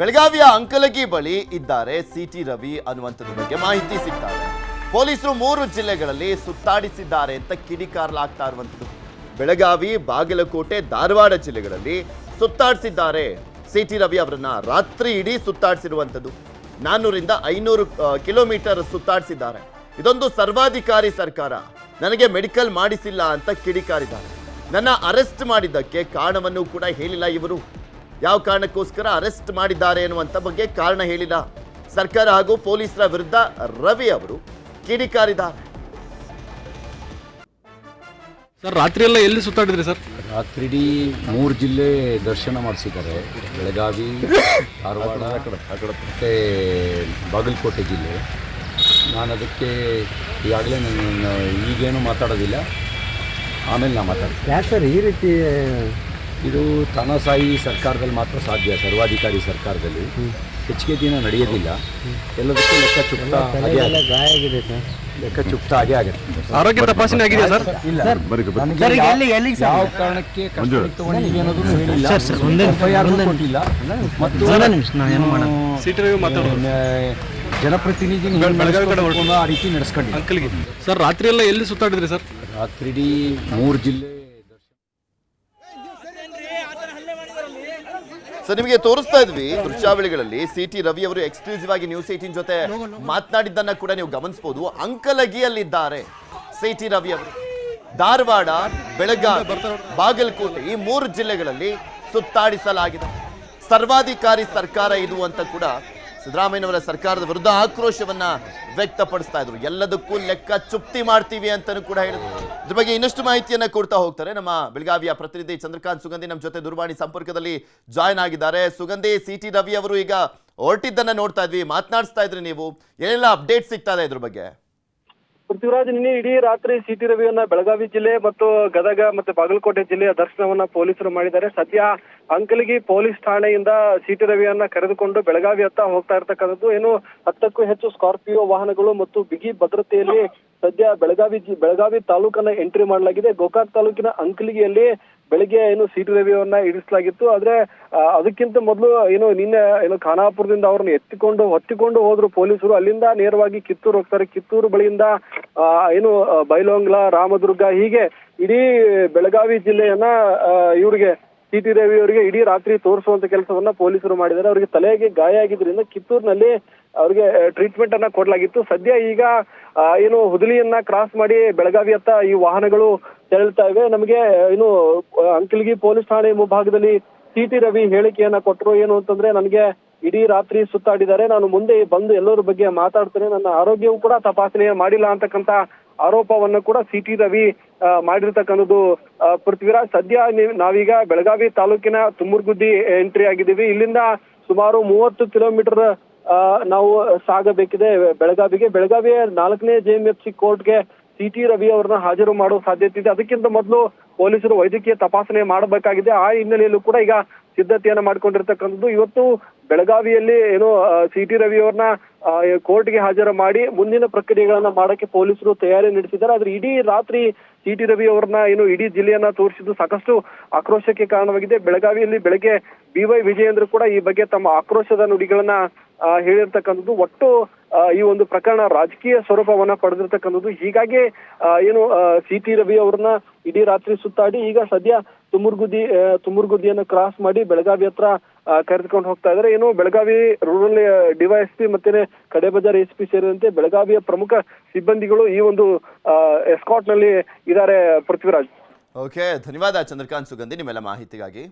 ಬೆಳಗಾವಿಯ ಅಂಕಲಗಿ ಬಳಿ ಇದ್ದಾರೆ ಸಿಟಿ ರವಿ ಅನ್ನುವಂಥದ್ರ ಬಗ್ಗೆ ಮಾಹಿತಿ ಸಿಗ್ತಾರೆ ಪೊಲೀಸರು ಮೂರು ಜಿಲ್ಲೆಗಳಲ್ಲಿ ಸುತ್ತಾಡಿಸಿದ್ದಾರೆ ಅಂತ ಕಿಡಿಕಾರಲಾಗ್ತಾ ಇರುವಂಥದ್ದು. ಬೆಳಗಾವಿ, ಬಾಗಲಕೋಟೆ, ಧಾರವಾಡ ಜಿಲ್ಲೆಗಳಲ್ಲಿ ಸುತ್ತಾಡಿಸಿದ್ದಾರೆ. ಸಿಟಿ ರವಿ ಅವರನ್ನ ರಾತ್ರಿ ಇಡೀ ಸುತ್ತಾಡಿಸಿರುವಂಥದ್ದು. ನಾನ್ನೂರಿಂದ ಐನೂರು ಕಿಲೋಮೀಟರ್ ಸುತ್ತಾಡಿಸಿದ್ದಾರೆ. ಇದೊಂದು ಸರ್ವಾಧಿಕಾರಿ ಸರ್ಕಾರ. ನನಗೆ ಮೆಡಿಕಲ್ ಮಾಡಿಸಿಲ್ಲ ಅಂತ ಕಿಡಿಕಾರಿದ್ದಾರೆ ನನ್ನ ಅರೆಸ್ಟ್ ಮಾಡಿದ್ದಕ್ಕೆ ಕಾರಣವನ್ನು ಕೂಡ ಹೇಳಿಲ್ಲ ಇವರು. ಯಾವ ಕಾರಣಕ್ಕೋಸ್ಕರ ಅರೆಸ್ಟ್ ಮಾಡಿದ್ದಾರೆ ಎನ್ನುವಂಥ ಬಗ್ಗೆ ಕಾರಣ ಹೇಳಿಲ್ಲ. ಸರ್ಕಾರ ಹಾಗೂ ಪೊಲೀಸರ ವಿರುದ್ಧ ರವಿ ಅವರು ಕಿಡಿಕಾರಿದ್ದಾರೆ ಸರ್ ರಾತ್ರಿ ಎಲ್ಲ ಎಲ್ಲಿ ಸುತ್ತಾಡಿದ್ರಿ ಸರ್? ರಾತ್ರಿಡೀ ಮೂರು ಜಿಲ್ಲೆ ದರ್ಶನ ಮಾಡಿಸಿದ್ದಾರೆ. ಬೆಳಗಾವಿ ಧಾರವಾಡ ಮತ್ತು ಬಾಗಲಕೋಟೆ ಜಿಲ್ಲೆ. ನಾನು ಅದಕ್ಕೆ ಈಗಾಗಲೇ ನಾನು ಈಗೇನು ಮಾತಾಡೋದಿಲ್ಲ. ಆಮೇಲೆ ನಾ ಮಾತಾಡ್ತೀನಿ. ಯಾಕೆ ಸರ್ ಈ ರೀತಿ ಇದು ತಾನಾಸಾಯಿ ಸರ್ಕಾರದಲ್ಲಿ ಮಾತ್ರ ಸಾಧ್ಯ ಸರ್ವಾಧಿಕಾರಿ ಸರ್ಕಾರದಲ್ಲಿ. ಹೆಚ್ಚಿಗೆ ದಿನ ನಡೆಯೋದಿಲ್ಲ. ಎಲ್ಲದಕ್ಕೂ ಲೆಕ್ಕ ಚುಕ್ತ ಹಾಗೆ. ಆಗಿದೆ ಸರ್. ಲೆಕ್ಕ ಚುಕ್ತ ಹಾಗೆ ಆಗುತ್ತೆ. ಆರೋಗ್ಯ ತಪಾಸಣೆ ಆಗಿದೆಯಾ ಸರ್ ಇಲ್ಲ. ಯಾವ- ಕಾರಣಕ್ಕೆ ಅನ್ನೋದನ್ನು ಹೇಳಿಲ್ಲ. ಸರ್, ಸರ್, ಒಂದೇ ನಿಮಿಷ, ಕೊಟ್ಟಿಲ್ಲ. ಮತ್ತು ಜನಪ್ರತಿನಿಧಿ ಬೆಳಗಾವಿ ಕಡೆ ಹೊರಟು. ಆ ರೀತಿ ನಡೆಸ್ಕೊಂಡಿಲ್ಲ. ಸರ್ ರಾತ್ರಿ ಎಲ್ಲ ಎಲ್ಲಿ ಸುತ್ತಾಡಿದ್ರಿ ಸರ್? ರಾತ್ರಿ ಮೂರು ಜಿಲ್ಲೆ ಸೊ ನಿಮಗೆ ತೋರಿಸ್ತಾ ಇದ್ವಿ ದೃಶ್ಯಾವಳಿಗಳಲ್ಲಿ ಸಿ ಟಿ ರವಿ ಅವರು ಎಕ್ಸ್ಕ್ಲೂಸಿವ್ ಆಗಿ ನ್ಯೂಸ್ ಏಟೀನ್ ಜೊತೆ ಮಾತನಾಡಿದ್ದನ್ನ ಕೂಡ ನೀವು ಗಮನಿಸಬಹುದು ಅಂಕಲಗಿಯಲ್ಲಿದ್ದಾರೆ ಸಿ ಟಿ ರವಿ ಅವರು. ಧಾರವಾಡ, ಬೆಳಗಾವಿ, ಬಾಗಲಕೋಟೆ ಈ ಮೂರು ಜಿಲ್ಲೆಗಳಲ್ಲಿ ಸುತ್ತಾಡಿಸಲಾಗಿದೆ. ಸರ್ವಾಧಿಕಾರಿ ಸರ್ಕಾರ ಇದು ಅಂತ ಕೂಡ ಸಿದ್ದರಾಮಯ್ಯನವರ ಸರ್ಕಾರದ ವಿರುದ್ಧ ಆಕ್ರೋಶವನ್ನ ವ್ಯಕ್ತಪಡಿಸ್ತಾ ಇದ್ರು. ಎಲ್ಲದಕ್ಕೂ ಲೆಕ್ಕ ಚುಪ್ತಿ ಮಾಡ್ತೀವಿ ಅಂತಾನೂ ಕೂಡ ಹೇಳಿದ್ರು. ಇದ್ರ ಬಗ್ಗೆ ಇನ್ನಷ್ಟು ಮಾಹಿತಿಯನ್ನ ಕೊಡ್ತಾ ಹೋಗ್ತಾರೆ ನಮ್ಮ ಬೆಳಗಾವಿಯ ಪ್ರತಿನಿಧಿ ಚಂದ್ರಕಾಂತ್ ಸುಗಂಧಿ ನಮ್ಮ ಜೊತೆ ದೂರವಾಣಿ ಸಂಪರ್ಕದಲ್ಲಿ ಜಾಯ್ನ್ ಆಗಿದ್ದಾರೆ. ಸುಗಂಧಿ ಸಿ ಟಿ ರವಿ ಅವರು ಈಗ ಹೊರಟಿದ್ದನ್ನ ನೋಡ್ತಾ ಇದ್ವಿ. ಮಾತನಾಡಿಸ್ತಾ ಇದ್ರಿ ನೀವು. ಏನೆಲ್ಲ ಅಪ್ಡೇಟ್ ಸಿಗ್ತಾ ಇದೆ ಇದ್ರ ಬಗ್ಗೆ? ಪೃಥ್ವಿರಾಜ್, ನಿನ್ನೆ ಇಡೀ ರಾತ್ರಿ ಸಿಟಿ ರವಿಯನ್ನ ಬೆಳಗಾವಿ ಜಿಲ್ಲೆ ಮತ್ತು ಗದಗ ಮತ್ತೆ ಬಾಗಲಕೋಟೆ ಜಿಲ್ಲೆಯ ದರ್ಶನವನ್ನ ಪೊಲೀಸರು ಮಾಡಿದ್ದಾರೆ. ಸದ್ಯ ಅಂಕಲಗಿ ಪೊಲೀಸ್ ಠಾಣೆಯಿಂದ ಸಿಟಿ ರವಿಯನ್ನ ಕರೆದುಕೊಂಡು ಬೆಳಗಾವಿ ಹತ್ತ ಹೋಗ್ತಾ ಇರ್ತಕ್ಕಂಥದ್ದು. ಏನು ಹತ್ತಕ್ಕೂ ಹೆಚ್ಚು ಸ್ಕಾರ್ಪಿಯೋ ವಾಹನಗಳು ಮತ್ತು ಬಿಗಿ ಭದ್ರತೆಯಲ್ಲಿ ಸದ್ಯ ಬೆಳಗಾವಿ ಬೆಳಗಾವಿ ತಾಲೂಕನ್ನ ಎಂಟ್ರಿ ಮಾಡಲಾಗಿದೆ. ಗೋಕಾಕ್ ತಾಲೂಕಿನ ಅಂಕಲಿಗೆಯಲ್ಲಿ ಬೆಳಿಗ್ಗೆ ಏನು ಸಿಟಿ ರವಿಯವನ್ನ ಇಳಿಸಲಾಗಿತ್ತು ಆದ್ರೆ ಅದಕ್ಕಿಂತ ಮೊದಲು ಏನು ನಿನ್ನೆ ಏನು ಖಾನಾಪುರದಿಂದ ಅವ್ರನ್ನ ಎತ್ತಿಕೊಂಡು, ಹೊತ್ತಿಕೊಂಡು ಹೋದ್ರು ಪೊಲೀಸರು. ಅಲ್ಲಿಂದ ನೇರವಾಗಿ ಕಿತ್ತೂರು ಹೋಗ್ತಾರೆ. ಕಿತ್ತೂರು ಬಳಿಯಿಂದ ಏನು ಬೈಲೋಂಗ್ಲಾ, ರಾಮದುರ್ಗ ಹೀಗೆ ಇಡೀ ಬೆಳಗಾವಿ ಜಿಲ್ಲೆಯನ್ನ ಇವ್ರಿಗೆ ಸಿ ಟಿ ರವಿ ಅವರಿಗೆ ಇಡೀ ರಾತ್ರಿ ತೋರಿಸುವಂತ ಕೆಲಸವನ್ನ ಪೊಲೀಸರು ಮಾಡಿದ್ದಾರೆ. ಅವರಿಗೆ ತಲೆಗೆ ಗಾಯ ಆಗಿದ್ರಿಂದ ಕಿತ್ತೂರಿನಲ್ಲಿ ಅವರಿಗೆ ಟ್ರೀಟ್ಮೆಂಟ್ ಅನ್ನ ಕೊಡಲಾಗಿತ್ತು. ಸದ್ಯ ಈಗ ಏನು ಹುದಲಿಯನ್ನ ಕ್ರಾಸ್ ಮಾಡಿ ಬೆಳಗಾವಿ ಹತ್ತ ಈ ವಾಹನಗಳು ತೆರಳ್ತಾ ಇವೆ. ನಮಗೆ ಏನು ಅಂಕಲ್ಗಿ ಪೊಲೀಸ್ ಠಾಣೆ ಮುಂಭಾಗದಲ್ಲಿ ಸಿ ಟಿ ರವಿ ಹೇಳಿಕೆಯನ್ನ ಕೊಟ್ಟರು ಏನು ಅಂತಂದ್ರೆ ನನಗೆ ಇಡೀ ರಾತ್ರಿ ಸುತ್ತಾಡಿದ್ದಾರೆ. ನಾನು ಮುಂದೆ ಬಂದು ಎಲ್ಲರ ಬಗ್ಗೆ ಮಾತಾಡ್ತೇನೆ. ನನ್ನ ಆರೋಗ್ಯವೂ ಕೂಡ ತಪಾಸಣೆ ಮಾಡಿಲ್ಲ ಅಂತಕ್ಕಂತ ಆರೋಪವನ್ನ ಕೂಡ ಸಿ ಟಿ ರವಿ ಮಾಡಿರ್ತಕ್ಕಂಥದ್ದು ಪೃಥ್ವಿರಾಜ್. ಸದ್ಯ ನಾವೀಗ ಬೆಳಗಾವಿ ತಾಲೂಕಿನ ತುಮ್ಮುರ್ಗುದ್ದಿ ಎಂಟ್ರಿ ಆಗಿದ್ದೀವಿ. ಇಲ್ಲಿಂದ ಸುಮಾರು ಮೂವತ್ತು ಕಿಲೋಮೀಟರ್ ನಾವು ಸಾಗಬೇಕಿದೆ ಬೆಳಗಾವಿಗೆ. ಬೆಳಗಾವಿಯ ನಾಲ್ಕನೇ ಜೆ ಎಂ ಎಫ್ ಸಿ ಕೋರ್ಟ್ಗೆ ಸಿ ಟಿ ರವಿ ಅವರನ್ನ ಹಾಜರು ಮಾಡುವ ಸಾಧ್ಯತೆ ಇದೆ. ಅದಕ್ಕಿಂತ ಮೊದಲು ಪೊಲೀಸರು ವೈದ್ಯಕೀಯ ತಪಾಸಣೆ ಮಾಡಬೇಕಾಗಿದೆ. ಆ ಹಿನ್ನೆಲೆಯಲ್ಲೂ ಕೂಡ ಈಗ ಸಿದ್ಧತೆಯನ್ನ ಮಾಡ್ಕೊಂಡಿರ್ತಕ್ಕಂಥದ್ದು. ಇವತ್ತು ಬೆಳಗಾವಿಯಲ್ಲಿ ಏನು ಸಿ ಟಿ ರವಿ ಅವ್ರನ್ನ ಕೋರ್ಟ್ಗೆ ಹಾಜರು ಮಾಡಿ ಮುಂದಿನ ಪ್ರಕ್ರಿಯೆಗಳನ್ನ ಮಾಡಕ್ಕೆ ಪೊಲೀಸರು ತಯಾರಿ ನಡೆಸಿದ್ದಾರೆ. ಆದ್ರೆ ಇಡೀ ರಾತ್ರಿ ಸಿ ಟಿ ರವಿ ಅವ್ರನ್ನ ಏನು ಇಡೀ ಜಿಲ್ಲೆಯನ್ನ ತೋರಿಸಿದ್ದು ಸಾಕಷ್ಟು ಆಕ್ರೋಶಕ್ಕೆ ಕಾರಣವಾಗಿದೆ. ಬೆಳಗಾವಿಯಲ್ಲಿ ಬೆಳಗ್ಗೆ ಬಿ ವೈ ವಿಜಯೇಂದ್ರ ಕೂಡ ಈ ಬಗ್ಗೆ ತಮ್ಮ ಆಕ್ರೋಶದ ನುಡಿಗಳನ್ನ ಹೇಳಿರ್ತಕ್ಕಂಥದ್ದು. ಒಟ್ಟು ಈ ಒಂದು ಪ್ರಕರಣ ರಾಜಕೀಯ ಸ್ವರೂಪವನ್ನ ಪಡೆದಿರ್ತಕ್ಕಂಥದ್ದು. ಹೀಗಾಗಿ ಏನು ಸಿ ಟಿ ರವಿ ಅವ್ರನ್ನ ಇಡೀ ರಾತ್ರಿ ಸುತ್ತಾಡಿ ಈಗ ಸದ್ಯ ತುಮುರ್ಗುದಿ ತುಮುರ್ಗುದಿಯನ್ನು ಕ್ರಾಸ್ ಮಾಡಿ ಬೆಳಗಾವಿ ಹತ್ರ ಕರೆದುಕೊಂಡು ಹೋಗ್ತಾ ಇದ್ದಾರೆ. ಏನು, ಬೆಳಗಾವಿ ರೂರಲ್ ಡಿವೈಎಸ್ಪಿ ಮತ್ತೆ ಕಡೆ ಬಜಾರ್ ಎಸ್ ಪಿ ಸೇರಿದಂತೆ ಬೆಳಗಾವಿಯ ಪ್ರಮುಖ ಸಿಬ್ಬಂದಿಗಳು ಈ ಒಂದು ಎಸ್ಕಾಟ್ನಲ್ಲಿ ಇದ್ದಾರೆ ಪೃಥ್ವಿರಾಜ್. ಓಕೆ, ಧನ್ಯವಾದ ಚಂದ್ರಕಾಂತ್ ಸುಗಂಧಿ, ನಿಮ್ಮೆಲ್ಲ ಮಾಹಿತಿಗಾಗಿ.